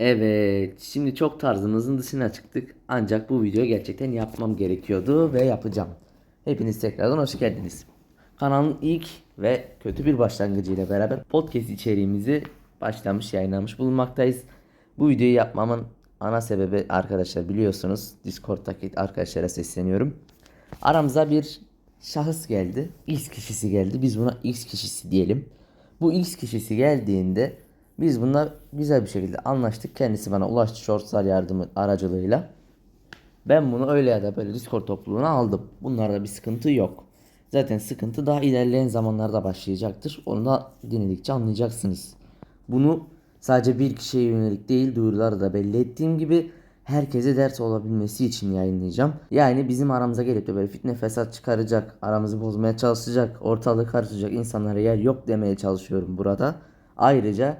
Evet, şimdi çok tarzımızın dışına çıktık. Ancak bu videoyu gerçekten yapmam gerekiyordu ve yapacağım. Hepiniz tekrardan hoş geldiniz. Kanalın ilk ve kötü bir başlangıcıyla beraber podcast içeriğimizi başlamış, yayınlamış bulunmaktayız. Bu videoyu yapmamın ana sebebi arkadaşlar biliyorsunuz Discord'daki arkadaşlara sesleniyorum. Aramıza bir şahıs geldi. X kişisi geldi. Biz buna X kişisi diyelim. Bu X kişisi geldiğinde biz bununla güzel bir şekilde anlaştık. Kendisi bana ulaştı shortslar yardımı aracılığıyla. Ben bunu öyle ya da böyle Discord topluluğuna aldım. Bunlarda bir sıkıntı yok. Zaten sıkıntı daha ilerleyen zamanlarda başlayacaktır. Onu da dinledikçe anlayacaksınız. Bunu sadece bir kişiye yönelik değil duyuruları da belli ettiğim gibi herkese ders olabilmesi için yayınlayacağım. Yani bizim aramıza gelip de böyle fitne fesat çıkaracak, aramızı bozmaya çalışacak, ortalığı karıştıracak insanlara yer yok demeye çalışıyorum burada. Ayrıca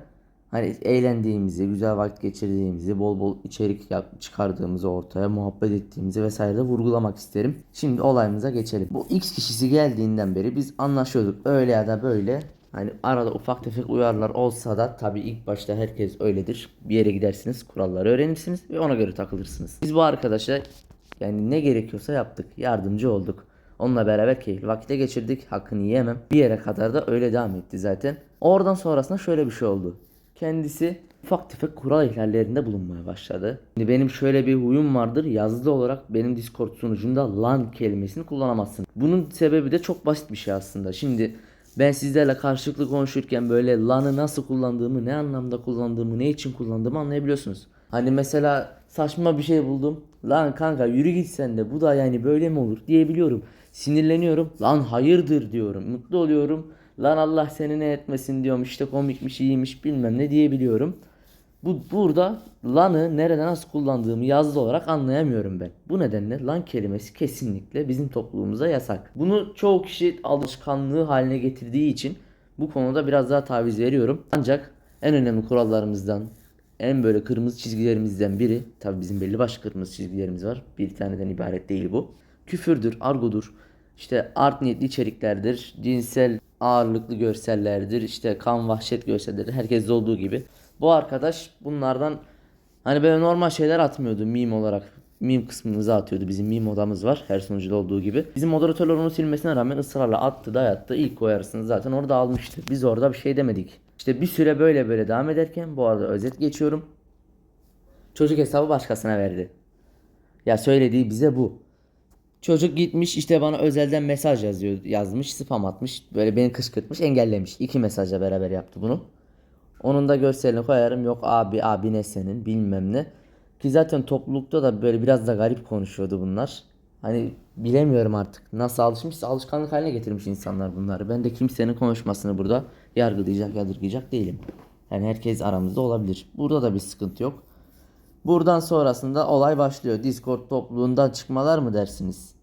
hani eğlendiğimizi, güzel vakit geçirdiğimizi, bol bol içerik çıkardığımızı ortaya, muhabbet ettiğimizi vesaire de vurgulamak isterim. Şimdi olayımıza geçelim. Bu X kişisi geldiğinden beri biz anlaşıyorduk. Öyle ya da böyle Hani arada ufak tefek uyarılar olsa da tabii ilk başta herkes öyledir. Bir yere gidersiniz, kuralları öğrenirsiniz ve ona göre takılırsınız. Biz bu arkadaşa yani ne gerekiyorsa yaptık. Yardımcı olduk. Onunla beraber keyifli vakite geçirdik. Hakkını yiyemem. Bir yere kadar da öyle devam etti zaten. Oradan sonrasında şöyle bir şey oldu. Kendisi ufak tefek kural ihlallerinde bulunmaya başladı. Şimdi benim şöyle bir huyum vardır. Yazılı olarak benim Discord sunucumda lan kelimesini kullanamazsın. Bunun sebebi de çok basit bir şey aslında. Şimdi ben sizlerle karşılıklı konuşurken böyle lan'ı nasıl kullandığımı, ne anlamda kullandığımı, ne için kullandığımı anlayabiliyorsunuz. Hani mesela saçma bir şey buldum. Lan kanka yürü git sen de bu da yani böyle mi olur diyebiliyorum. Sinirleniyorum. Lan hayırdır diyorum. Mutlu oluyorum. Lan Allah seni ne etmesin diyorum. İşte komikmiş, iyiymiş bilmem ne diyebiliyorum. Bu burada lan'ı nerede nasıl kullandığımı yazılı olarak anlayamıyorum ben. Bu nedenle lan kelimesi kesinlikle bizim toplumumuza yasak. Bunu çoğu kişi alışkanlığı haline getirdiği için bu konuda biraz daha taviz veriyorum. Ancak en önemli kurallarımızdan, en böyle kırmızı çizgilerimizden biri, tabi bizim belli başlı kırmızı çizgilerimiz var. Bir taneden ibaret değil bu. Küfürdür, argodur, işte art niyetli içeriklerdir, cinsel ağırlıklı görsellerdir, işte kan vahşet görselleri herkes olduğu gibi. Bu arkadaş bunlardan hani böyle normal şeyler atmıyordu meme olarak. Meme kısmımıza atıyordu. Bizim meme odamız var. Her sunucuda olduğu gibi. Bizim moderatörler onu silmesine rağmen ısrarla attı dayattı. İlk uyarısını zaten orada almıştı. Biz orada bir şey demedik. İşte bir süre böyle böyle devam ederken bu arada özet geçiyorum. Çocuk hesabı başkasına verdi. Ya söylediği bize bu. Çocuk gitmiş işte bana özelden mesaj yazıyor yazmış spam atmış böyle beni kışkırtmış engellemiş iki mesajla beraber yaptı bunu. Onun da görselini koyarım yok abi abi ne senin bilmem ne. Ki zaten toplulukta da böyle biraz da garip konuşuyordu bunlar. Hani bilemiyorum artık nasıl alışmışsa alışkanlık haline getirmiş insanlar bunları. Ben de kimsenin konuşmasını burada yargılayacak yadırgayacak değilim. Yani herkes aramızda olabilir. Burada da bir sıkıntı yok. Buradan sonrasında olay başlıyor. Discord topluluğundan çıkmalar mı dersiniz?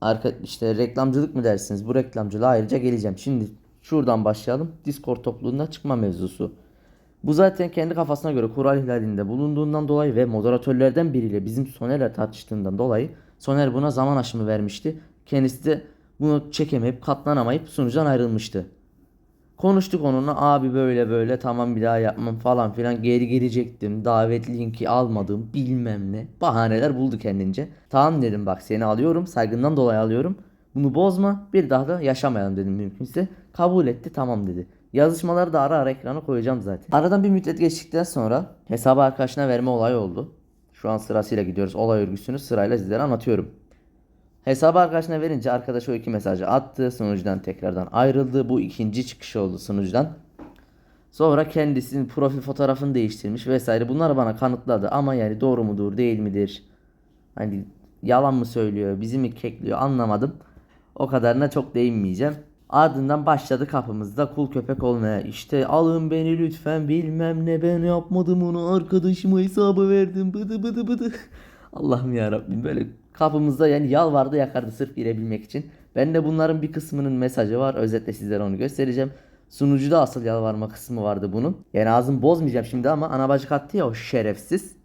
Arka işte reklamcılık mı dersiniz? Bu reklamcılığa ayrıca geleceğim. Şimdi şuradan başlayalım. Discord topluluğundan çıkma mevzusu. Bu zaten kendi kafasına göre kural ihlalinde bulunduğundan dolayı ve moderatörlerden biriyle bizim Soner'le tartıştığından dolayı Soner buna zaman aşımı vermişti. Kendisi de bunu çekemeyip katlanamayıp sunucudan ayrılmıştı. Konuştuk onunla abi böyle böyle tamam bir daha yapmam falan filan geri gelecektim davet linki almadım bilmem ne bahaneler buldu kendince. Tamam dedim bak seni alıyorum saygından dolayı alıyorum bunu bozma bir daha da yaşamayalım dedim mümkünse. Kabul etti tamam dedi. Yazışmaları da ara ara ekrana koyacağım zaten. Aradan bir müddet geçtikten sonra hesabı arkadaşına verme olayı oldu. Şu an sırasıyla gidiyoruz. Olay örgüsünü sırayla sizlere anlatıyorum. Hesabı arkadaşına verince arkadaş o iki mesajı attı. Sunucudan tekrardan ayrıldı. Bu ikinci çıkışı oldu sunucudan. Sonra kendisinin profil fotoğrafını değiştirmiş vesaire. Bunları bana kanıtladı ama yani doğru mudur değil midir? Hani yalan mı söylüyor, bizi mi kekliyor anlamadım. O kadarına çok değinmeyeceğim. Ardından başladı kapımızda kul köpek olmaya. İşte alın beni lütfen bilmem ne ben yapmadım onu arkadaşıma hesabı verdim bıdı bıdı bıdı. Allah'ım ya Rabbim böyle kapımızda yani yalvardı yakardı sırf girebilmek için. Ben de bunların bir kısmının mesajı var. Özetle sizlere onu göstereceğim. Sunucuda asıl yalvarma kısmı vardı bunun. Yani ağzımı bozmayacağım şimdi ama ana bacık attı ya o şerefsiz.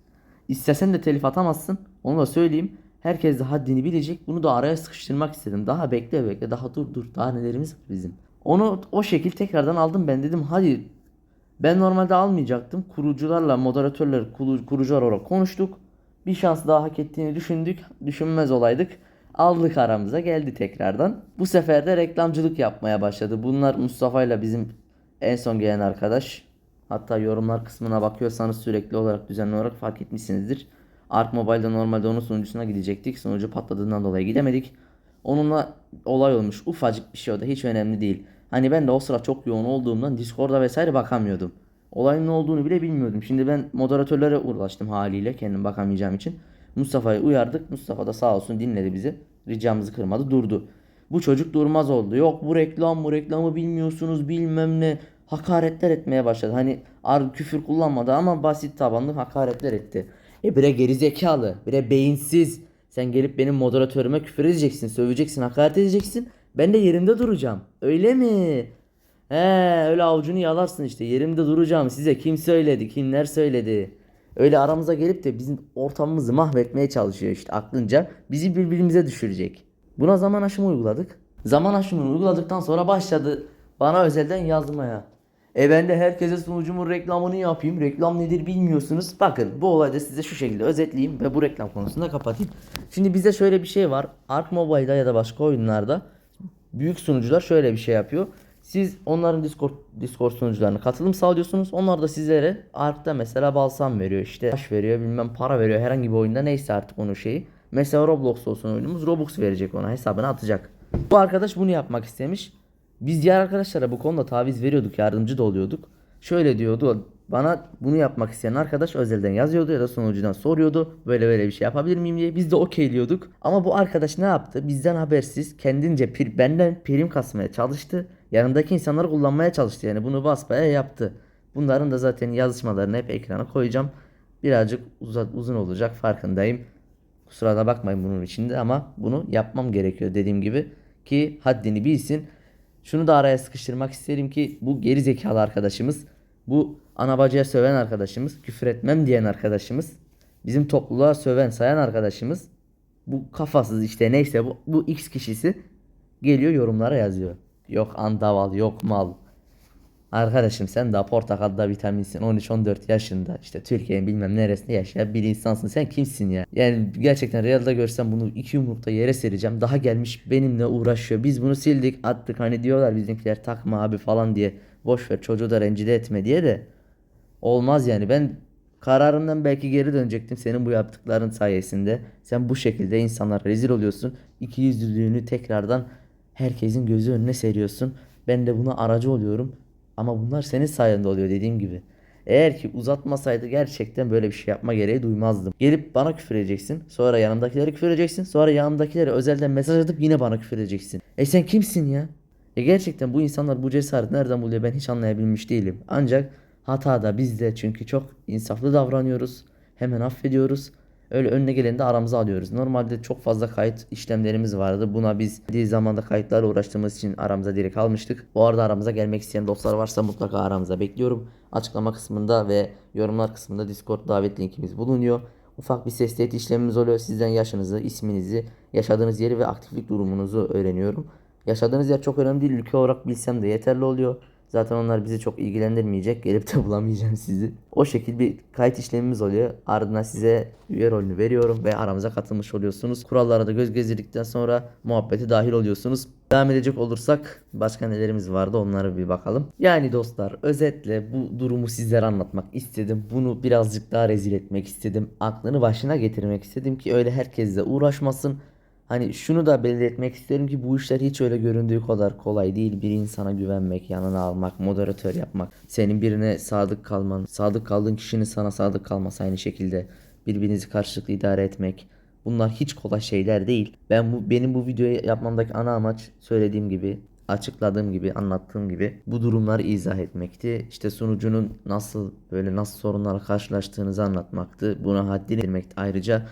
İstesen de telif atamazsın. Onu da söyleyeyim. Herkes de haddini bilecek. Bunu da araya sıkıştırmak istedim. Daha bekle bekle. Daha dur dur. Daha nelerimiz var bizim. Onu o şekil tekrardan aldım ben dedim hadi Ben normalde almayacaktım. Kurucularla moderatörler, kuru- kurucular olarak konuştuk. Bir şans daha hak ettiğini düşündük. Düşünmez olaydık. Aldık aramıza geldi tekrardan. Bu sefer de reklamcılık yapmaya başladı. Bunlar Mustafa ile bizim en son gelen arkadaş. Hatta yorumlar kısmına bakıyorsanız sürekli olarak düzenli olarak fark etmişsinizdir. Ark Mobile'da normalde onun sunucusuna gidecektik. Sunucu patladığından dolayı gidemedik. Onunla olay olmuş. Ufacık bir şey o da hiç önemli değil. Hani ben de o sıra çok yoğun olduğumdan Discord'a vesaire bakamıyordum. Olayın ne olduğunu bile bilmiyordum. Şimdi ben moderatörlere uğraştım haliyle kendim bakamayacağım için. Mustafa'yı uyardık. Mustafa da sağ olsun dinledi bizi. Ricamızı kırmadı durdu. Bu çocuk durmaz oldu. Yok bu reklam bu reklamı bilmiyorsunuz bilmem ne. Hakaretler etmeye başladı. Hani ar küfür kullanmadı ama basit tabanlı hakaretler etti. E bire gerizekalı, bire beyinsiz. Sen gelip benim moderatörüme küfür edeceksin, söveceksin, hakaret edeceksin. Ben de yerimde duracağım. Öyle mi? He öyle avucunu yalarsın işte. Yerimde duracağım. Size kim söyledi? Kimler söyledi? Öyle aramıza gelip de bizim ortamımızı mahvetmeye çalışıyor işte aklınca. Bizi birbirimize düşürecek. Buna zaman aşımı uyguladık. Zaman aşımını uyguladıktan sonra başladı bana özelden yazmaya. E ben de herkese sunucumun reklamını yapayım. Reklam nedir bilmiyorsunuz. Bakın bu olayda size şu şekilde özetleyeyim ve bu reklam konusunu da kapatayım. Şimdi bizde şöyle bir şey var. Ark Mobile'da ya da başka oyunlarda büyük sunucular şöyle bir şey yapıyor. Siz onların Discord Discord sunucularına katılım sağlıyorsunuz. Onlar da sizlere Ark'ta mesela balsam veriyor işte taş veriyor bilmem para veriyor herhangi bir oyunda neyse artık onun şeyi. Mesela Roblox olsun oyunumuz Robux verecek ona hesabına atacak. Bu arkadaş bunu yapmak istemiş. Biz diğer arkadaşlara bu konuda taviz veriyorduk yardımcı da oluyorduk. Şöyle diyordu bana bunu yapmak isteyen arkadaş özelden yazıyordu ya da sunucudan soruyordu. Böyle böyle bir şey yapabilir miyim diye. Biz de okeyliyorduk. Ama bu arkadaş ne yaptı? Bizden habersiz kendince pir, benden prim kasmaya çalıştı. Yanındaki insanları kullanmaya çalıştı. Yani bunu basbaya yaptı. Bunların da zaten yazışmalarını hep ekrana koyacağım. Birazcık uza- uzun olacak farkındayım. Kusura da bakmayın bunun içinde ama bunu yapmam gerekiyor dediğim gibi. Ki haddini bilsin. Şunu da araya sıkıştırmak isterim ki bu geri zekalı arkadaşımız, bu ana bacıya söven arkadaşımız, küfür etmem diyen arkadaşımız, bizim topluluğa söven sayan arkadaşımız, bu kafasız işte neyse bu, bu X kişisi geliyor yorumlara yazıyor. Yok andaval, yok mal. Arkadaşım sen daha portakalda vitaminsin. 13-14 yaşında. İşte Türkiye'nin bilmem neresinde yaşayan bir insansın. Sen kimsin ya? Yani gerçekten realde görsem bunu iki yumrukta yere sereceğim. Daha gelmiş benimle uğraşıyor. Biz bunu sildik attık. Hani diyorlar bizimkiler takma abi falan diye. Boş ver çocuğu da rencide etme diye de. Olmaz yani. Ben kararımdan belki geri dönecektim senin bu yaptıkların sayesinde. Sen bu şekilde insanlara rezil oluyorsun. İki yüzlülüğünü tekrardan herkesin gözü önüne seriyorsun ben de buna aracı oluyorum ama bunlar senin sayende oluyor dediğim gibi. Eğer ki uzatmasaydı gerçekten böyle bir şey yapma gereği duymazdım. Gelip bana küfür edeceksin. Sonra yanımdakilere küfür edeceksin. Sonra yanımdakilere özelden mesaj atıp yine bana küfür edeceksin. E sen kimsin ya? E gerçekten bu insanlar bu cesaret nereden buluyor ben hiç anlayabilmiş değilim. Ancak hata da bizde çünkü çok insaflı davranıyoruz. Hemen affediyoruz. Öyle önüne geleni de aramıza alıyoruz. Normalde çok fazla kayıt işlemlerimiz vardı. Buna biz bir zamanda kayıtlarla uğraştığımız için aramıza direkt almıştık. Bu arada aramıza gelmek isteyen dostlar varsa mutlaka aramıza bekliyorum. Açıklama kısmında ve yorumlar kısmında Discord davet linkimiz bulunuyor. Ufak bir ses teyit işlemimiz oluyor. Sizden yaşınızı, isminizi, yaşadığınız yeri ve aktiflik durumunuzu öğreniyorum. Yaşadığınız yer çok önemli değil. Ülke olarak bilsem de yeterli oluyor. Zaten onlar bizi çok ilgilendirmeyecek. Gelip de bulamayacağım sizi. O şekilde bir kayıt işlemimiz oluyor. Ardından size üye rolünü veriyorum ve aramıza katılmış oluyorsunuz. Kurallara da göz gezdirdikten sonra muhabbete dahil oluyorsunuz. Devam edecek olursak başka nelerimiz vardı onlara bir bakalım. Yani dostlar özetle bu durumu sizlere anlatmak istedim. Bunu birazcık daha rezil etmek istedim. Aklını başına getirmek istedim ki öyle herkesle uğraşmasın. Hani şunu da belirtmek isterim ki bu işler hiç öyle göründüğü kadar kolay değil. Bir insana güvenmek, yanına almak, moderatör yapmak, senin birine sadık kalman, sadık kaldığın kişinin sana sadık kalması aynı şekilde birbirinizi karşılıklı idare etmek. Bunlar hiç kolay şeyler değil. Ben bu benim bu videoyu yapmamdaki ana amaç söylediğim gibi açıkladığım gibi anlattığım gibi bu durumları izah etmekti. İşte sunucunun nasıl böyle nasıl sorunlarla karşılaştığınızı anlatmaktı. Buna haddini bilmekti. Ayrıca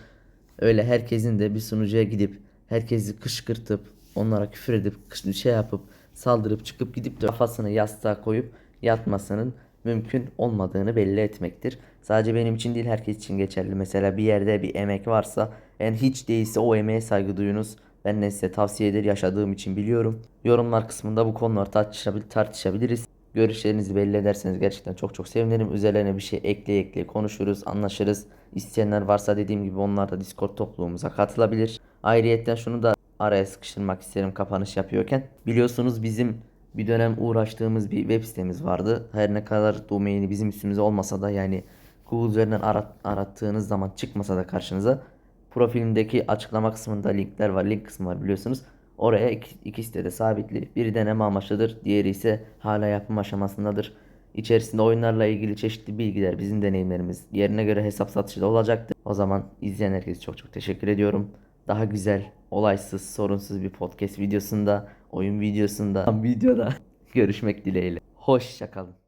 öyle herkesin de bir sunucuya gidip herkesi kışkırtıp onlara küfür edip şey yapıp saldırıp çıkıp gidip de kafasını yastığa koyup yatmasının mümkün olmadığını belli etmektir. Sadece benim için değil herkes için geçerli. Mesela bir yerde bir emek varsa yani hiç değilse o emeğe saygı duyunuz. Ben de size tavsiye eder yaşadığım için biliyorum. Yorumlar kısmında bu konuları tartışabil tartışabiliriz. Görüşlerinizi belli ederseniz gerçekten çok çok sevinirim. Üzerlerine bir şey ekleye ekleye konuşuruz, anlaşırız. İsteyenler varsa dediğim gibi onlar da Discord topluluğumuza katılabilir. Ayrıyetten şunu da araya sıkıştırmak isterim kapanış yapıyorken. Biliyorsunuz bizim bir dönem uğraştığımız bir web sitemiz vardı. Her ne kadar domaini bizim üstümüze olmasa da yani Google üzerinden arat, arattığınız zaman çıkmasa da karşınıza profilimdeki açıklama kısmında linkler var. Link kısmı var biliyorsunuz. Oraya iki, iki sitede sabitli. Biri deneme amaçlıdır. Diğeri ise hala yapım aşamasındadır. İçerisinde oyunlarla ilgili çeşitli bilgiler, bizim deneyimlerimiz yerine göre hesap satışı da olacaktır. O zaman izleyen herkese çok çok teşekkür ediyorum. Daha güzel, olaysız, sorunsuz bir podcast videosunda, oyun videosunda, videoda görüşmek dileğiyle. Hoşçakalın.